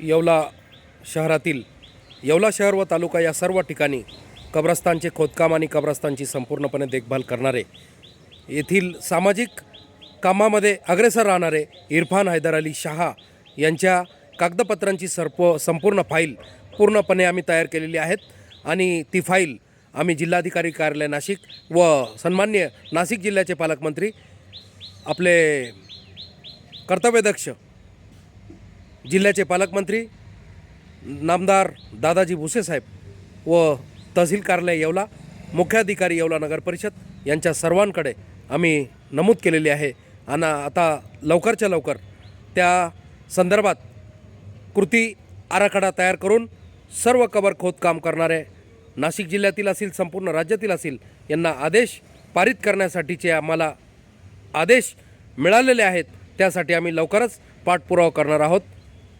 येवला शहरातील येवला शहर व तालुका या सर्व ठिकाणी कब्रस्तानचे खोदकाम आणि कब्रस्तानची संपूर्णपणे देखभाल करणारे येथील सामाजिक कामामध्ये अग्रेसर राहणारे इरफान हैदर अली शहा यांच्या कागदपत्रांची सर्प संपूर्ण फाईल पूर्णपणे आम्ही तयार केलेली आहेत आणि ती फाईल आम्ही जिल्हाधिकारी कार्यालय नाशिक व सन्मान्य नाशिक जिल्ह्याचे पालकमंत्री आपले कर्तव्यदक्ष जिल्ह्याचे पालकमंत्री नामदार दादाजी भुसे साहेब व तहसील कार्यालय येवला मुख्याधिकारी येवला नगर परिषद यांच्या सर्वांकडे आम्ही नमूद केलेली आहे. आणि आता लवकरच्या लवकर त्या संदर्भात कृती आराखडा तयार करून सर्व कबर खोदकाम करणारे नाशिक जिल्ह्यातील असेल संपूर्ण राज्यातील असेल यांना आदेश पारित करण्यासाठीचे आम्हाला आदेश मिळालेले आहेत. त्यासाठी आम्ही लवकरच पाठपुरावा करणार आहोत.